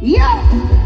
Yeah.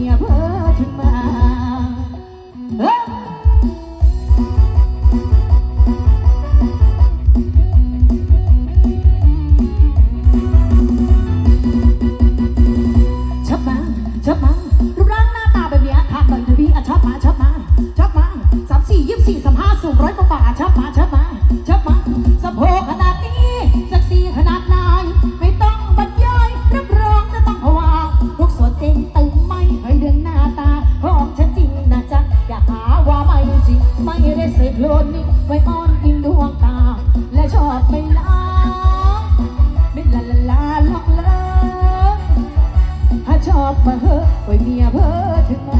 มีอปมาชอบมาชอบมารูปร่างหน้าตาแบบนี้ยางหน่ยนะพี่อ่ชอบมาชอบมาชอบมาสามสี่ยี่สี่สามห้าสูงร้อยกว่าบาทชอบมา มาเฮ้อโอ้ยเมียเพ้อถึงมา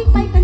ที่ไป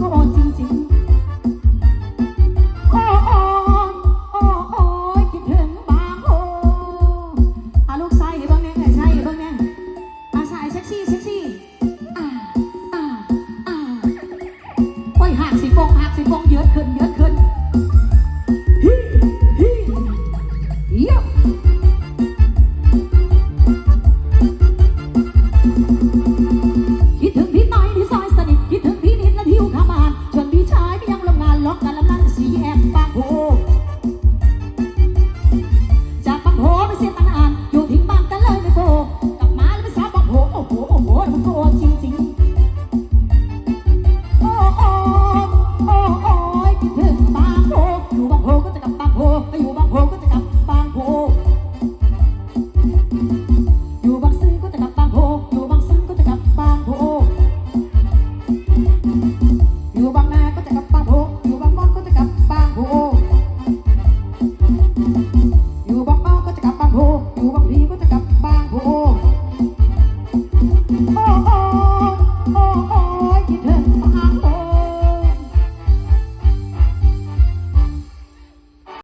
ขอจริงๆขอ